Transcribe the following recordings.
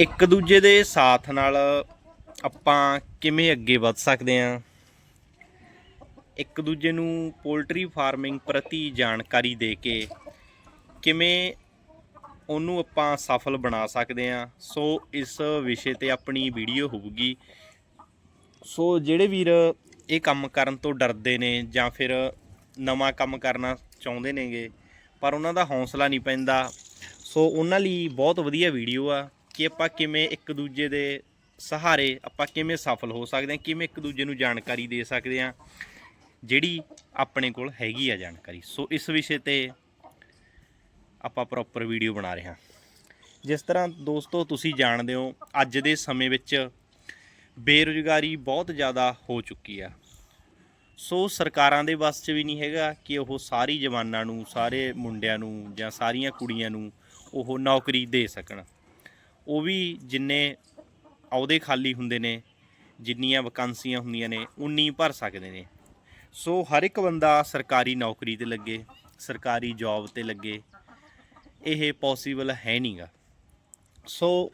ਇੱਕ ਦੂਜੇ ਦੇ ਸਾਥ ਨਾਲ ਆਪਾਂ ਕਿਵੇਂ ਅੱਗੇ ਵੱਧ ਸਕਦੇ ਹਾਂ? ਇੱਕ ਦੂਜੇ ਨੂੰ ਪੋਲਟਰੀ ਫਾਰਮਿੰਗ ਪ੍ਰਤੀ ਜਾਣਕਾਰੀ ਦੇ ਕੇ ਕਿਵੇਂ ਉਹਨੂੰ ਆਪਾਂ ਸਫਲ ਬਣਾ ਸਕਦੇ ਹਾਂ? ਸੋ ਇਸ ਵਿਸ਼ੇ ਤੇ ਆਪਣੀ ਵੀਡੀਓ ਹੋਊਗੀ। ਸੋ ਜਿਹੜੇ ਵੀਰ ਇਹ ਕੰਮ ਕਰਨ ਤੋਂ ਡਰਦੇ ਨੇ ਜਾਂ ਫਿਰ ਨਵਾਂ ਕੰਮ ਕਰਨਾ ਚਾਹੁੰਦੇ ਨੇਗੇ, ਪਰ ਉਹਨਾਂ ਦਾ ਹੌਸਲਾ ਨਹੀਂ ਪੈਂਦਾ। ਸੋ ਉਹਨਾਂ ਲਈ ਬਹੁਤ ਵਧੀਆ ਵੀਡੀਓ ਆ। ਕਿ ਆਪਾਂ ਕਿਵੇਂ ਇੱਕ ਦੂਜੇ ਦੇ ਸਹਾਰੇ ਆਪਾਂ ਕਿਵੇਂ ਸਫਲ ਹੋ ਸਕਦੇ ਹਾਂ, ਕਿਵੇਂ ਇੱਕ ਦੂਜੇ ਨੂੰ ਜਾਣਕਾਰੀ ਦੇ ਸਕਦੇ ਹਾਂ, ਜਿਹੜੀ ਆਪਣੇ ਕੋਲ ਹੈਗੀ ਆ ਜਾਣਕਾਰੀ। ਸੋ ਇਸ ਵਿਸ਼ੇ ਤੇ ਆਪਾਂ ਪ੍ਰੋਪਰ ਵੀਡੀਓ ਬਣਾ ਰਹੇ ਹਾਂ। ਜਿਸ ਤਰ੍ਹਾਂ ਦੋਸਤੋ, ਤੁਸੀਂ ਜਾਣਦੇ ਹੋ, ਅੱਜ ਦੇ ਸਮੇਂ ਵਿੱਚ ਬੇਰੁਜ਼ਗਾਰੀ ਬਹੁਤ ਜ਼ਿਆਦਾ ਹੋ ਚੁੱਕੀ ਆ। ਸੋ ਸਰਕਾਰਾਂ ਦੇ ਵੱਸ 'ਚ ਵੀ ਨਹੀਂ ਹੈਗਾ ਕਿ ਉਹ ਸਾਰੀ ਜਵਾਨਾਂ ਨੂੰ, ਸਾਰੇ ਮੁੰਡਿਆਂ ਨੂੰ ਜਾਂ ਸਾਰੀਆਂ ਕੁੜੀਆਂ ਨੂੰ ਉਹ ਨੌਕਰੀ ਦੇ ਸਕਣ। ਉਹ ਵੀ ਜਿੰਨੇ ਅਹੁਦੇ ਖਾਲੀ ਹੁੰਦੇ ਨੇ, ਜਿੰਨੀਆਂ ਵੈਕੈਂਸੀਆਂ ਹੁੰਦੀਆਂ ਨੇ, ਉਨੀ ਭਰ ਸਕਦੇ ਨੇ। ਸੋ ਹਰ ਇੱਕ ਬੰਦਾ ਸਰਕਾਰੀ ਨੌਕਰੀ ਤੇ ਲੱਗੇ, ਸਰਕਾਰੀ ਜੌਬ ਤੇ ਲੱਗੇ, ਇਹ ਪੋਸੀਬਲ ਹੈ ਨਹੀਂਗਾ ਸੋ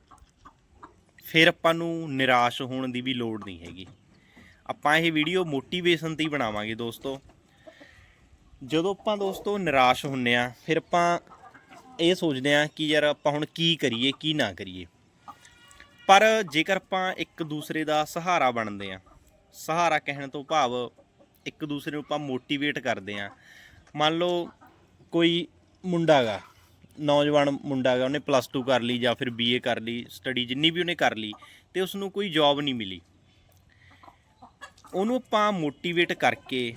ਫਿਰ ਆਪਾਂ ਨੂੰ ਨਿਰਾਸ਼ ਹੋਣ ਦੀ ਵੀ ਲੋੜ ਨਹੀਂ ਹੈਗੀ। ਆਪਾਂ ਇਹ ਵੀਡੀਓ ਮੋਟੀਵੇਸ਼ਨ ਤੇ ਹੀ ਬਣਾਵਾਂਗੇ ਦੋਸਤੋ। ਜਦੋਂ ਆਪਾਂ ਦੋਸਤੋ ਨਿਰਾਸ਼ ਹੁੰਨੇ ਆ, ਫਿਰ ਆਪਾਂ ਇਹ ਸੋਚਦੇ ਆ ਕਿ ਯਾਰ ਆਪਾਂ ਹੁਣ ਕੀ ਕਰੀਏ, ਕੀ ਨਾ ਕਰੀਏ। ਪਰ ਜੇਕਰ ਆਪਾਂ ਇੱਕ ਦੂਸਰੇ ਦਾ ਸਹਾਰਾ ਬਣਦੇ ਆ ਸਹਾਰਾ ਕਹਿਣ ਤੋਂ ਭਾਵ ਇੱਕ ਦੂਸਰੇ ਨੂੰ ਆਪਾਂ ਮੋਟੀਵੇਟ ਕਰਦੇ ਆ ਮੰਨ ਲਓ ਕੋਈ ਮੁੰਡਾ ਗਾ, ਨੌਜਵਾਨ ਮੁੰਡਾ ਗਾ, ਉਹਨੇ ਪਲੱਸ 2 ਕਰ ਲਈ ਜਾਂ ਫਿਰ ਬੀਏ ਕਰ ਲਈ ਸਟੱਡੀ ਜਿੰਨੀ ਵੀ ਉਹਨੇ ਕਰ ਲਈ ਤੇ ਉਸ ਨੂੰ ਕੋਈ ਜੌਬ ਨਹੀਂ ਮਿਲੀ। ਉਹਨੂੰ ਆਪਾਂ ਮੋਟੀਵੇਟ ਕਰਕੇ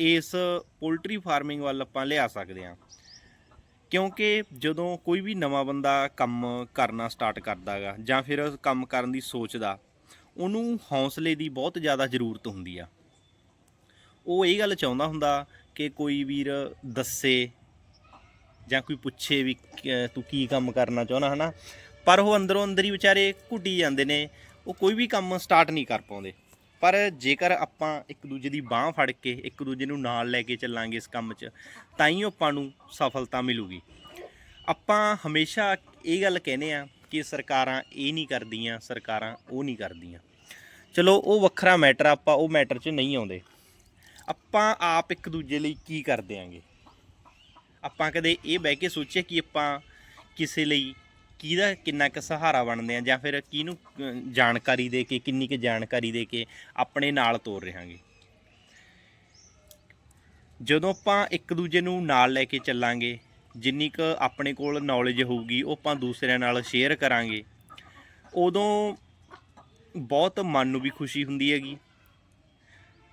ਇਸ ਪੋਲਟਰੀ ਫਾਰਮਿੰਗ ਵੱਲ ਆਪਾਂ ਲਿਆ ਸਕਦੇ ਹਾਂ। ਕਿਉਂਕਿ ਜਦੋਂ ਕੋਈ ਵੀ ਨਵਾਂ ਬੰਦਾ ਕੰਮ ਕਰਨਾ ਸਟਾਰਟ ਕਰਦਾਗਾ ਜਾਂ ਫਿਰ ਕੰਮ ਕਰਨ ਦੀ ਸੋਚਦਾ, ਉਹਨੂੰ ਹੌਸਲੇ ਦੀ ਬਹੁਤ ਜ਼ਿਆਦਾ ਜ਼ਰੂਰਤ ਹੁੰਦੀ ਆ। ਉਹ ਇਹ ਗੱਲ ਚਾਹੁੰਦਾ ਹੁੰਦਾ ਕਿ ਕੋਈ ਵੀਰ ਦੱਸੇ ਜਾਂ ਕੋਈ ਪੁੱਛੇ ਵੀ ਤੂੰ ਕੀ ਕੰਮ ਕਰਨਾ ਚਾਹੁੰਦਾ, ਹਨਾ? ਪਰ ਉਹ ਅੰਦਰੋਂ ਅੰਦਰ ਹੀ ਵਿਚਾਰੇ ਘੁੱਟੀ ਜਾਂਦੇ ਨੇ, ਉਹ ਕੋਈ ਵੀ ਕੰਮ ਸਟਾਰਟ ਨਹੀਂ ਕਰ ਪਾਉਂਦੇ। ਪਰ ਜੇਕਰ ਆਪਾਂ ਇੱਕ ਦੂਜੇ ਦੀ ਬਾਹ ਫੜ ਕੇ ਇੱਕ ਦੂਜੇ ਨੂੰ ਨਾਲ ਲੈ ਕੇ ਚੱਲਾਂਗੇ ਇਸ ਕੰਮ 'ਚ, ਤਾਂ ਹੀ ਆਪਾਂ ਨੂੰ ਸਫਲਤਾ ਮਿਲੂਗੀ। ਆਪਾਂ ਹਮੇਸ਼ਾ ਇਹ ਗੱਲ ਕਹਿੰਦੇ ਆ ਕਿ ਸਰਕਾਰਾਂ ਇਹ ਨਹੀਂ ਕਰਦੀਆਂ, ਸਰਕਾਰਾਂ ਉਹ ਨਹੀਂ ਕਰਦੀਆਂ। ਚਲੋ, ਉਹ ਵੱਖਰਾ ਮੈਟਰ ਆਪਾਂ ਉਹ ਮੈਟਰ 'ਚ ਨਹੀਂ ਆਉਂਦੇ। ਆਪਾਂ ਆਪ ਇੱਕ ਦੂਜੇ ਲਈ ਕੀ ਕਰਦੇ ਆਂਗੇ? ਆਪਾਂ ਕਦੇ ਇਹ ਬਹਿ ਕੇ ਸੋਚਿਆ ਕਿ ਆਪਾਂ ਕਿਸੇ ਲਈ ਕਿਹਦਾ ਕਿੰਨਾ ਕੁ ਸਹਾਰਾ ਬਣਦੇ ਆ ਜਾਂ ਫਿਰ ਕਿਹਨੂੰ ਜਾਣਕਾਰੀ ਦੇ ਕੇ, ਕਿੰਨੀ ਕੁ ਜਾਣਕਾਰੀ ਦੇ ਕੇ ਆਪਣੇ ਨਾਲ ਤੋਰ ਰਹਾਂਗੇ? ਜਦੋਂ ਆਪਾਂ ਇੱਕ ਦੂਜੇ ਨੂੰ ਨਾਲ ਲੈ ਕੇ ਚੱਲਾਂਗੇ, ਜਿੰਨੀ ਕੁ ਆਪਣੇ ਕੋਲ ਨੌਲੇਜ ਹੋਊਗੀ, ਉਹ ਆਪਾਂ ਦੂਸਰਿਆਂ ਨਾਲ ਸ਼ੇਅਰ ਕਰਾਂਗੇ, ਉਦੋਂ ਬਹੁਤ ਮਨ ਨੂੰ ਵੀ ਖੁਸ਼ੀ ਹੁੰਦੀ ਹੈਗੀ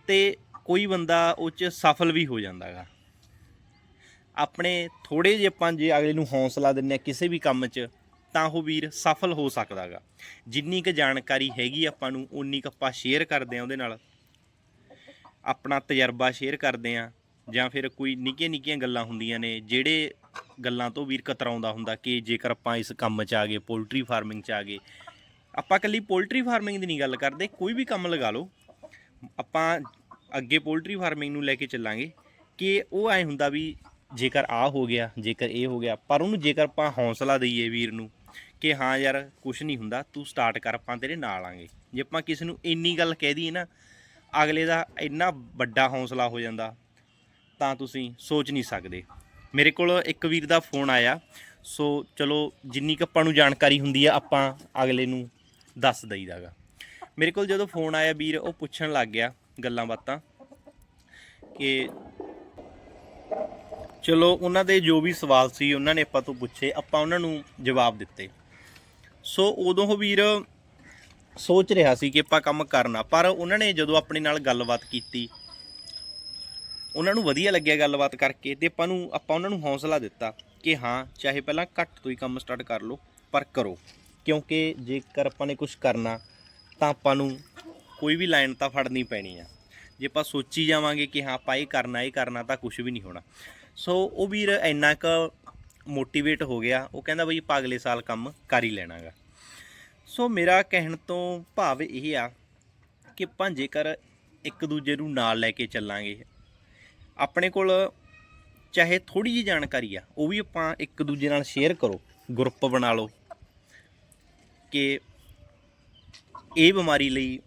ਤੇ ਕੋਈ ਬੰਦਾ ਉਹ 'ਚ ਸਫਲ ਵੀ ਹੋ ਜਾਂਦਾ ਗਾ ਆਪਣੇ ਥੋੜੇ ਜਿਹੇ ਆਪਾਂ ਜੇ ਅਗਲੇ ਨੂੰ ਹੌਸਲਾ ਦਿੰਨੇ ਆ ਕਿਸੇ ਵੀ ਕੰਮ 'ਚ ਤਾਂ ਉਹ ਵੀਰ ਸਫਲ ਹੋ ਸਕਦਾਗਾ। ਜਿੰਨੀ ਕੁ ਜਾਣਕਾਰੀ ਹੈਗੀ ਆਪਾਂ ਨੂੰ ਉਨੀ ਕੁ ਆਪਾਂ ਸ਼ੇਅਰ ਕਰਦੇ ਆ ਉਹਦੇ ਨਾਲ। ਆਪਣਾ ਤਜਰਬਾ ਸ਼ੇਅਰ ਕਰਦੇ ਆ ਜਾਂ ਫਿਰ ਕੋਈ ਨਿੱਕੀਆਂ ਨਿੱਕੀਆਂ ਗੱਲਾਂ ਹੁੰਦੀਆਂ ਨੇ, ਜਿਹੜੇ ਗੱਲਾਂ ਤੋਂ ਵੀਰ ਕਤਰਾਉਂਦਾ ਹੁੰਦਾ ਕਿ ਜੇਕਰ ਆਪਾਂ ਇਸ ਕੰਮ 'ਚ ਆ ਗਏ ਪੋਲਟਰੀ ਫਾਰਮਿੰਗ 'ਚ ਆ ਗਏ। ਆਪਾਂ ਇਕੱਲੀ ਪੋਲਟਰੀ ਫਾਰਮਿੰਗ ਦੀ ਨਹੀਂ ਗੱਲ ਕਰਦੇ, ਕੋਈ ਵੀ ਕੰਮ ਲਗਾ ਲਓ। ਆਪਾਂ ਅੱਗੇ ਪੋਲਟਰੀ ਫਾਰਮਿੰਗ ਨੂੰ ਲੈ ਕੇ ਚੱਲਾਂਗੇ ਕਿ ਉਹ ਐ ਹੁੰਦਾ ਵੀ ਜੇਕਰ ਆ ਹੋ ਗਿਆ, ਜੇਕਰ ਇਹ ਹੋ ਗਿਆ, ਪਰ ਉਹਨੂੰ ਜੇਕਰ ਆਪਾਂ ਹੌਸਲਾ ਦਈਏ ਵੀਰ ਨੂੰ ਕਿ ਹਾਂ ਯਾਰ ਕੁਝ ਨਹੀਂ ਹੁੰਦਾ, ਤੂੰ ਸਟਾਰਟ ਕਰ, ਆਪਾਂ ਤੇਰੇ ਨਾਲ ਆਂਗੇ। ਜੇ ਆਪਾਂ ਕਿਸੇ ਨੂੰ ਇੰਨੀ ਗੱਲ ਕਹਿ ਦਈਏ ਨਾ, ਅਗਲੇ ਦਾ ਇੰਨਾ ਵੱਡਾ ਹੌਸਲਾ ਹੋ ਜਾਂਦਾ, ਤਾਂ ਤੁਸੀਂ ਸੋਚ ਨਹੀਂ ਸਕਦੇ। ਮੇਰੇ ਕੋਲ ਇੱਕ ਵੀਰ ਦਾ ਫੋਨ ਆਇਆ, ਸੋ ਚਲੋ, ਜਿੰਨੀ ਕੁ ਆਪਾਂ ਨੂੰ ਜਾਣਕਾਰੀ ਹੁੰਦੀ ਆ, ਆਪਾਂ ਅਗਲੇ ਨੂੰ ਦੱਸ ਦਈਦਾਗਾ। ਮੇਰੇ ਕੋਲ ਜਦੋਂ ਫੋਨ ਆਇਆ ਵੀਰ, ਉਹ ਪੁੱਛਣ ਲੱਗ ਗਿਆ ਗੱਲਾਂ ਬਾਤਾਂ ਕਿ ਚਲੋ, ਉਹਨਾਂ ਦੇ ਜੋ ਵੀ ਸਵਾਲ ਸੀ, ਉਹਨਾਂ ਨੇ ਆਪਾਂ ਤੋਂ ਪੁੱਛੇ, ਆਪਾਂ ਉਹਨਾਂ ਨੂੰ ਜਵਾਬ ਦਿੱਤੇ। ਸੋ ਉਦੋਂ ਉਹ ਵੀਰ ਸੋਚ ਰਿਹਾ ਸੀ ਕਿ ਆਪਾਂ ਕੰਮ ਕਰਨਾ, ਪਰ ਉਹਨਾਂ ਨੇ ਜਦੋਂ ਆਪਣੇ ਨਾਲ ਗੱਲਬਾਤ ਕੀਤੀ, ਉਹਨਾਂ ਨੂੰ ਵਧੀਆ ਲੱਗਿਆ ਗੱਲਬਾਤ ਕਰਕੇ ਤੇ ਆਪਾਂ ਨੂੰ, ਆਪਾਂ ਉਹਨਾਂ ਨੂੰ ਹੌਸਲਾ ਦਿੱਤਾ ਕਿ ਹਾਂ, ਚਾਹੇ ਪਹਿਲਾਂ ਘੱਟ ਤੋਂ ਹੀ ਕੰਮ ਸਟਾਰਟ ਕਰ ਲਓ, ਪਰ ਕਰੋ। ਕਿਉਂਕਿ ਜੇਕਰ ਆਪਾਂ ਨੇ ਕੁਝ ਕਰਨਾ, ਤਾਂ ਆਪਾਂ ਨੂੰ ਕੋਈ ਵੀ ਲਾਈਨ ਤਾਂ ਫੜਨੀ ਪੈਣੀ ਆ। ਜੇ ਆਪਾਂ ਸੋਚੀ ਜਾਵਾਂਗੇ ਕਿ ਹਾਂ, ਆਪਾਂ ਇਹ ਕਰਨਾ ਇਹ ਕਰਨਾ, ਤਾਂ ਕੁਝ ਵੀ ਨਹੀਂ ਹੋਣਾ। ਸੋ ਉਹ ਵੀਰ ਇੰਨਾ ਕੁ ਮੋਟੀਵੇਟ ਹੋ ਗਿਆ, ਉਹ ਕਹਿੰਦਾ ਬਈ ਆਪਾਂ ਅਗਲੇ ਸਾਲ ਕੰਮ ਕਰ ਹੀ ਲੈਣਾਗਾ। ਸੋ ਮੇਰਾ ਕਹਿਣ ਤੋਂ ਭਾਵ ਇਹ ਆ ਕਿ ਆਪਾਂ ਜੇਕਰ ਇੱਕ ਦੂਜੇ ਨੂੰ ਨਾਲ ਲੈ ਕੇ ਚੱਲਾਂਗੇ, ਆਪਣੇ ਕੋਲ ਚਾਹੇ ਥੋੜੀ ਜਿਹੀ ਜਾਣਕਾਰੀ ਆ, ਉਹ ਵੀ ਆਪਾਂ ਇੱਕ ਦੂਜੇ ਨਾਲ ਸ਼ੇਅਰ ਕਰੋ ਗਰੁੱਪ ਬਣਾ ਲਓ ਕਿ ਇਹ ਬਿਮਾਰੀ ਲਈ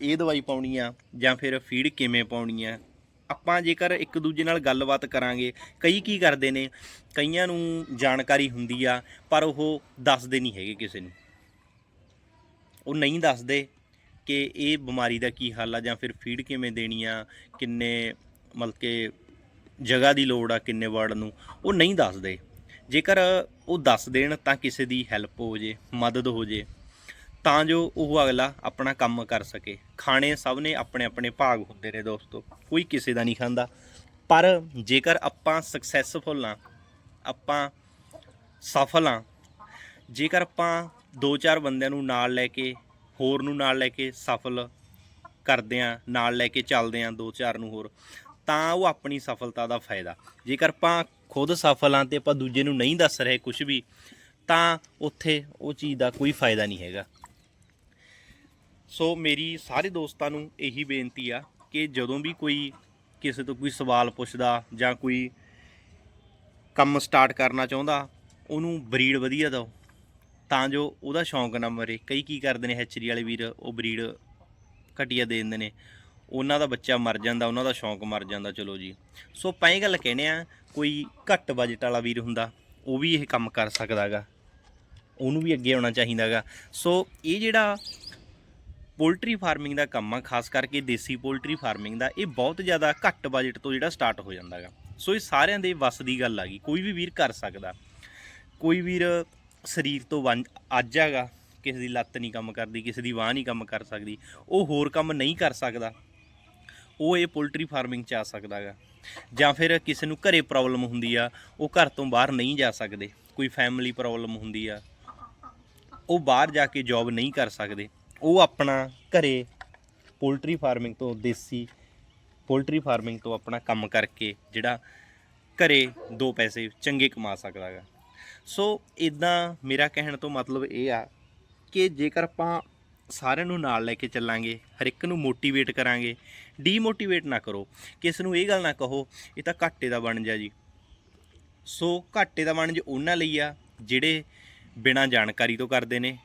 ਇਹ ਦਵਾਈ ਪਾਉਣੀ ਆ ਜਾਂ ਫਿਰ ਫੀਡ ਕਿਵੇਂ ਪਾਉਣੀ ਆ। ਆਪਾਂ ਜੇਕਰ ਇੱਕ ਦੂਜੇ ਨਾਲ ਗੱਲਬਾਤ ਕਰਾਂਗੇ, ਕਈ ਕੀ ਕਰਦੇ ਨੇ, ਕਈਆਂ ਨੂੰ ਜਾਣਕਾਰੀ ਹੁੰਦੀ ਆ, ਪਰ ਉਹ ਦੱਸਦੇ ਨਹੀਂ ਹੈਗੇ ਕਿਸੇ ਨੂੰ। ਉਹ ਨਹੀਂ ਦੱਸਦੇ ਕਿ ਇਹ ਬਿਮਾਰੀ ਦਾ ਕੀ ਹੱਲ ਆ ਜਾਂ ਫਿਰ ਫੀਡ ਕਿਵੇਂ ਦੇਣੀ ਆ, ਕਿੰਨੇ ਮਤਲਬ ਕਿ ਜਗ੍ਹਾ ਦੀ ਲੋੜ ਆ ਕਿੰਨੇ ਵਰਡ ਨੂੰ, ਉਹ ਨਹੀਂ ਦੱਸਦੇ। ਜੇਕਰ ਉਹ ਦੱਸ ਦੇਣ ਤਾਂ ਕਿਸੇ ਦੀ ਹੈਲਪ ਹੋ ਜੇ, ਮਦਦ ਹੋ ਜੇ, ਤਾਂ ਜੋ ਉਹ ਅਗਲਾ ਆਪਣਾ ਕੰਮ ਕਰ ਸਕੇ। ਖਾਣੇ ਸਭ ਨੇ ਆਪਣੇ ਆਪਣੇ ਭਾਗ ਹੁੰਦੇ ਨੇ ਦੋਸਤੋ, ਕੋਈ ਕਿਸੇ ਦਾ ਨਹੀਂ ਖਾਂਦਾ। ਪਰ ਜੇਕਰ ਆਪਾਂ ਸਕਸੈਸਫੁਲ ਆ ਆਪਾਂ ਸਫਲ ਆ ਜੇਕਰ ਆਪਾਂ ਦੋ ਚਾਰ ਬੰਦਿਆਂ ਨੂੰ ਨਾਲ ਲੈ ਕੇ, ਹੋਰ ਨੂੰ ਨਾਲ ਲੈ ਕੇ ਸਫਲ ਕਰਦੇ ਆ ਨਾਲ ਲੈ ਕੇ ਚੱਲਦੇ ਆ ਦੋ ਚਾਰ ਨੂੰ ਹੋਰ, ਤਾਂ ਉਹ ਆਪਣੀ ਸਫਲਤਾ ਦਾ ਫਾਇਦਾ। ਜੇਕਰ ਆਪਾਂ ਖੁਦ ਸਫਲ ਆ ਤੇ ਆਪਾਂ ਦੂਜੇ ਨੂੰ ਨਹੀਂ ਦੱਸ ਰਹੇ ਕੁਝ ਵੀ, ਤਾਂ ਉੱਥੇ ਉਹ ਚੀਜ਼ ਦਾ ਕੋਈ ਫਾਇਦਾ ਨਹੀਂ ਹੈਗਾ। ਸੋ ਮੇਰੀ ਸਾਰੇ ਦੋਸਤਾਂ ਨੂੰ ਇਹੀ ਬੇਨਤੀ ਆ ਕਿ ਜਦੋਂ ਵੀ ਕੋਈ ਕਿਸੇ ਤੋਂ ਕੋਈ ਸਵਾਲ ਪੁੱਛਦਾ ਜਾਂ ਕੋਈ ਕੰਮ ਸਟਾਰਟ ਕਰਨਾ ਚਾਹੁੰਦਾ, ਉਹਨੂੰ ਬਰੀਡ ਵਧੀਆ ਦਿਓ। ਤਾਂ ਜੋ ਉਹਦਾ ਸ਼ੌਂਕ ਨਾ ਮਰੇ। ਕਈ ਕੀ ਕਰਦੇ ਨੇ ਹੈਚਰੀ ਵਾਲੇ ਵੀਰ, ਉਹ ਬਰੀਡ ਘਟੀਆ ਦੇ ਦਿੰਦੇ ਨੇ। ਉਹਨਾਂ ਦਾ ਬੱਚਾ ਮਰ ਜਾਂਦਾ, ਉਹਨਾਂ ਦਾ ਸ਼ੌਂਕ ਮਰ ਜਾਂਦਾ, ਚਲੋ ਜੀ। ਸੋ ਆਪਾਂ ਇਹ ਗੱਲ ਕਹਿੰਦੇ ਆ ਕੋਈ ਘੱਟ ਬਜਟ ਵਾਲਾ ਵੀਰ ਹੁੰਦਾ, ਉਹ ਵੀ ਇਹ ਕੰਮ ਕਰ ਸਕਦਾਗਾ ਉਹਨੂੰ ਵੀ ਅੱਗੇ ਆਉਣਾ ਚਾਹੀਦਾਗਾ ਸੋ ਇਹ ਜਿਹੜਾ ਪੋਲਟਰੀ ਫਾਰਮਿੰਗ ਦਾ ਕੰਮ ਆ, ਖਾਸ ਕਰਕੇ ਦੇਸੀ ਪੋਲਟਰੀ ਫਾਰਮਿੰਗ ਦਾ, ਇਹ ਬਹੁਤ ਜ਼ਿਆਦਾ ਘੱਟ ਬਜਟ ਤੋਂ ਜਿਹੜਾ ਸਟਾਰਟ ਹੋ ਜਾਂਦਾਗਾ ਸੋ ਇਹ ਸਾਰਿਆਂ ਦੇ ਵੱਸ ਦੀ ਗੱਲ ਆ ਗਈ। ਕੋਈ ਵੀ ਵੀਰ ਕਰ ਸਕਦਾ। ਕੋਈ ਵੀਰ ਸਰੀਰ ਤੋਂ ਵੰਜ ਅੱਜ ਹੈਗਾ, ਕਿਸੇ ਦੀ ਲੱਤ ਨਹੀਂ ਕੰਮ ਕਰਦੀ, ਕਿਸੇ ਦੀ ਬਾਹ ਨਹੀਂ ਕੰਮ ਕਰ ਸਕਦੀ, ਉਹ ਹੋਰ ਕੰਮ ਨਹੀਂ ਕਰ ਸਕਦਾ, ਉਹ ਇਹ ਪੋਲਟਰੀ ਫਾਰਮਿੰਗ ਚ ਆ ਸਕਦਾ ਸਕਦਾਗਾ ਜਾਂ ਫਿਰ ਕਿਸੇ ਨੂੰ ਘਰੇ ਪ੍ਰੋਬਲਮ ਹੁੰਦੀ ਆ, ਉਹ ਘਰ ਤੋਂ ਬਾਹਰ ਨਹੀਂ ਜਾ ਸਕਦੇ, ਕੋਈ ਫੈਮਿਲੀ ਪ੍ਰੋਬਲਮ ਹੁੰਦੀ ਆ, ਉਹ ਬਾਹਰ ਜਾ ਕੇ ਜੌਬ ਨਹੀਂ ਕਰ ਸਕਦੇ, ਉਹ ਆਪਣਾ ਘਰੇ ਪੋਲਟਰੀ ਫਾਰਮਿੰਗ ਤੋਂ ਦੇਸੀ, ਪੋਲਟਰੀ ਫਾਰਮਿੰਗ ਤੋਂ ਆਪਣਾ ਕੰਮ ਕਰਕੇ ਜਿਹੜਾ ਘਰੇ ਦੋ ਪੈਸੇ ਚੰਗੇ ਕਮਾ ਸਕਦਾ ਹੈਗਾ। ਸੋ ਇਦਾਂ ਮੇਰਾ ਕਹਿਣ ਤੋਂ ਮਤਲਬ ਇਹ ਆ ਕਿ ਜੇਕਰ ਆਪਾਂ ਸਾਰਿਆਂ ਨੂੰ ਨਾਲ ਲੈ ਕੇ ਚੱਲਾਂਗੇ, ਹਰ ਇੱਕ ਨੂੰ ਮੋਟੀਵੇਟ ਕਰਾਂਗੇ ਡੀਮੋਟੀਵੇਟ ਨਾ ਕਰੋ, ਕਿਸ ਨੂੰ ਇਹ ਗੱਲ ਨਾ ਕਹੋ, ਇਹ ਤਾਂ ਘਾਟੇ ਦਾ ਬਣ ਜਾ ਜੀ। ਸੋ ਘਾਟੇ ਦਾ ਬਣ ਉਹਨਾਂ ਲਈ ਆ ਜਿਹੜੇ ਬਿਨਾਂ ਜਾਣਕਾਰੀ ਤੋਂ ਕਰਦੇ ਨੇ।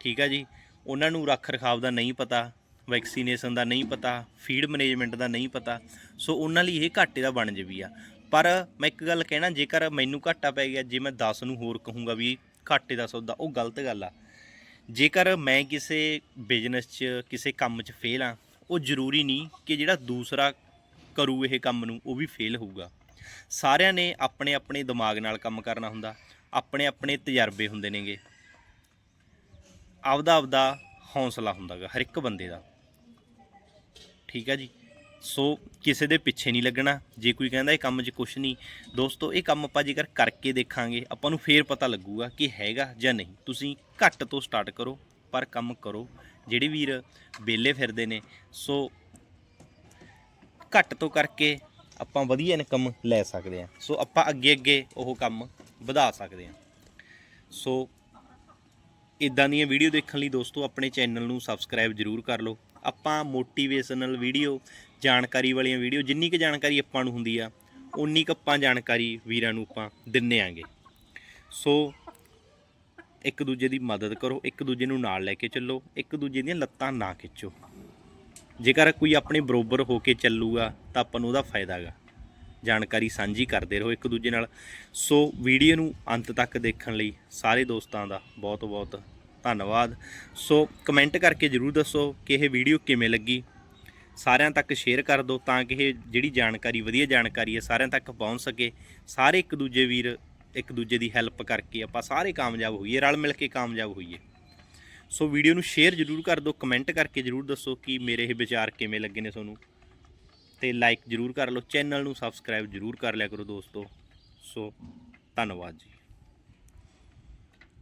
ਠੀਕ ਆ ਜੀ? ਉਹਨਾਂ ਨੂੰ ਰੱਖ ਰਖਾਵ ਦਾ ਨਹੀਂ ਪਤਾ ਵੈਕਸੀਨੇਸ਼ਨ ਦਾ ਨਹੀਂ ਪਤਾ ਫੀਡ ਮੈਨੇਜਮੈਂਟ ਦਾ ਨਹੀਂ ਪਤਾ। ਸੋ ਉਹਨਾਂ ਲਈ ਇਹ ਘਾਟੇ ਦਾ ਵਣਜ ਵੀ ਆ। ਪਰ ਮੈਂ ਇੱਕ ਗੱਲ ਕਹਿਣਾ, ਜੇਕਰ ਮੈਨੂੰ ਘਾਟਾ ਪੈ ਗਿਆ, ਜੇ ਮੈਂ 10 ਨੂੰ ਹੋਰ ਕਹੂੰਗਾ ਵੀ ਘਾਟੇ ਦਾ ਸੌਦਾ ਉਹ ਗਲਤ ਗੱਲ ਆ। ਜੇਕਰ ਮੈਂ ਕਿਸੇ ਬਿਜ਼ਨਸ 'ਚ, ਕਿਸੇ ਕੰਮ 'ਚ ਫੇਲ ਆ, ਉਹ ਜ਼ਰੂਰੀ ਨਹੀਂ ਕਿ ਜਿਹੜਾ ਦੂਸਰਾ ਕਰੂ ਇਹ ਕੰਮ ਨੂੰ, ਉਹ ਵੀ ਫੇਲ ਹੋਊਗਾ। ਸਾਰਿਆਂ ਨੇ ਆਪਣੇ ਆਪਣੇ ਦਿਮਾਗ ਨਾਲ ਕੰਮ ਕਰਨਾ ਹੁੰਦਾ ਆਪਣੇ ਆਪਣੇ ਤਜਰਬੇ ਹੁੰਦੇ ਨੇਗੇ। ਆਪਦਾ ਆਪਦਾ ਹੌਸਲਾ ਹੁੰਦਾਗਾ, ਹਰ ਇੱਕ ਬੰਦੇ ਦਾ। ਠੀਕ ਹੈ ਜੀ? ਸੋ ਕਿਸੇ ਦੇ ਪਿੱਛੇ ਨਹੀਂ ਲੱਗਣਾ। ਜੇ ਕੋਈ ਕਹਿੰਦਾ ਇਹ ਕੰਮ 'ਚ ਕੁਝ ਨਹੀਂ, ਦੋਸਤੋ, ਇਹ ਕੰਮ ਆਪਾਂ ਜੇਕਰ ਕਰਕੇ ਦੇਖਾਂਗੇ, ਆਪਾਂ ਨੂੰ ਫੇਰ ਪਤਾ ਲੱਗੂਗਾ ਕਿ ਹੈਗਾ ਜਾਂ ਨਹੀਂ। ਤੁਸੀਂ ਘੱਟ ਤੋਂ ਸਟਾਰਟ ਕਰੋ, ਪਰ ਕੰਮ ਕਰੋ। ਜਿਹੜੇ ਵੀਰ ਬੇਲੇ ਫਿਰਦੇ ਨੇ, ਸੋ ਘੱਟ ਤੋਂ ਕਰਕੇ ਆਪਾਂ ਵਧੀਆ ਇਨਕਮ ਲੈ ਸਕਦੇ ਹਾਂ। ਸੋ ਆਪਾਂ ਅੱਗੇ ਅੱਗੇ ਉਹ ਕੰਮ ਵਧਾ ਸਕਦੇ ਹਾਂ। ਸੋ ਇਦਾਂ ਦੀਆਂ ਵੀਡੀਓ ਦੇਖਣ ਲਈ ਦੋਸਤੋ, ਆਪਣੇ ਚੈਨਲ ਨੂੰ ਸਬਸਕ੍ਰਾਈਬ ਜਰੂਰ ਕਰ ਲਓ। ਆਪਾਂ ਮੋਟੀਵੇਸ਼ਨਲ ਵੀਡੀਓ ਜਾਣਕਾਰੀ ਵਾਲੀਆਂ ਵੀਡੀਓ ਜਿੰਨੀ ਕੁ ਜਾਣਕਾਰੀ ਆਪਾਂ ਨੂੰ ਹੁੰਦੀ ਆ ਉਨੀ ਕੁ ਆਪਾਂ ਜਾਣਕਾਰੀ ਵੀਰਾਂ ਨੂੰ ਆਪਾਂ ਦਿੰਨੇ ਆਂਗੇ। ਸੋ ਇੱਕ ਦੂਜੇ ਦੀ ਮਦਦ ਕਰੋ, ਇੱਕ ਦੂਜੇ ਨੂੰ ਨਾਲ ਲੈ ਕੇ ਚੱਲੋ, ਇੱਕ ਦੂਜੇ ਦੀਆਂ ਲੱਤਾਂ ਨਾ ਖਿੱਚੋ। ਜੇਕਰ ਕੋਈ ਆਪਣੇ ਬਰੋਬਰ ਹੋ ਕੇ ਚੱਲੂਗਾ, ਤਾਂ ਆਪਾਂ ਨੂੰ ਉਹਦਾ ਫਾਇਦਾ ਹੈਗਾ। ਜਾਣਕਾਰੀ ਸਾਂਝੀ ਕਰਦੇ ਰਹੋ ਇੱਕ ਦੂਜੇ ਨਾਲ। ਸੋ ਵੀਡੀਓ ਨੂੰ ਅੰਤ ਤੱਕ ਦੇਖਣ ਲਈ ਸਾਰੇ ਦੋਸਤਾਂ ਦਾ ਬਹੁਤ ਬਹੁਤ ਧੰਨਵਾਦ। ਸੋ ਕਮੈਂਟ ਕਰਕੇ ਜਰੂਰ ਦੱਸੋ ਕਿ ਇਹ ਵੀਡੀਓ ਕਿਵੇਂ ਲੱਗੀ। ਸਾਰਿਆਂ ਤੱਕ ਸ਼ੇਅਰ ਕਰ ਦਿਓ ਤਾਂ ਕਿ ਇਹ ਜਿਹੜੀ ਜਾਣਕਾਰੀ, ਵਧੀਆ ਜਾਣਕਾਰੀ ਹੈ, ਸਾਰਿਆਂ ਤੱਕ ਪਹੁੰਚ ਸਕੇ। ਸਾਰੇ ਇੱਕ ਦੂਜੇ ਵੀਰ, ਇੱਕ ਦੂਜੇ ਦੀ ਹੈਲਪ ਕਰਕੇ ਆਪਾਂ ਸਾਰੇ ਕਾਮਯਾਬ ਹੋਈਏ, ਰਲ ਮਿਲ ਕੇ ਕਾਮਯਾਬ ਹੋਈਏ। ਸੋ ਵੀਡੀਓ ਨੂੰ ਸ਼ੇਅਰ ਜਰੂਰ ਕਰ ਦਿਓ ਕਮੈਂਟ ਕਰਕੇ ਜਰੂਰ ਦੱਸੋ ਕਿ ਮੇਰੇ ਇਹ ਵਿਚਾਰ ਕਿਵੇਂ ਲੱਗੇ ਨੇ ਤੁਹਾਨੂੰ। ਤੇ ਲਾਈਕ ਜਰੂਰ ਕਰ ਲਓ ਚੈਨਲ ਨੂੰ ਸਬਸਕ੍ਰਾਈਬ ਜਰੂਰ ਕਰ ਲਿਆ ਕਰੋ ਦੋਸਤੋ। ਸੋ ਧੰਨਵਾਦ ਜੀ।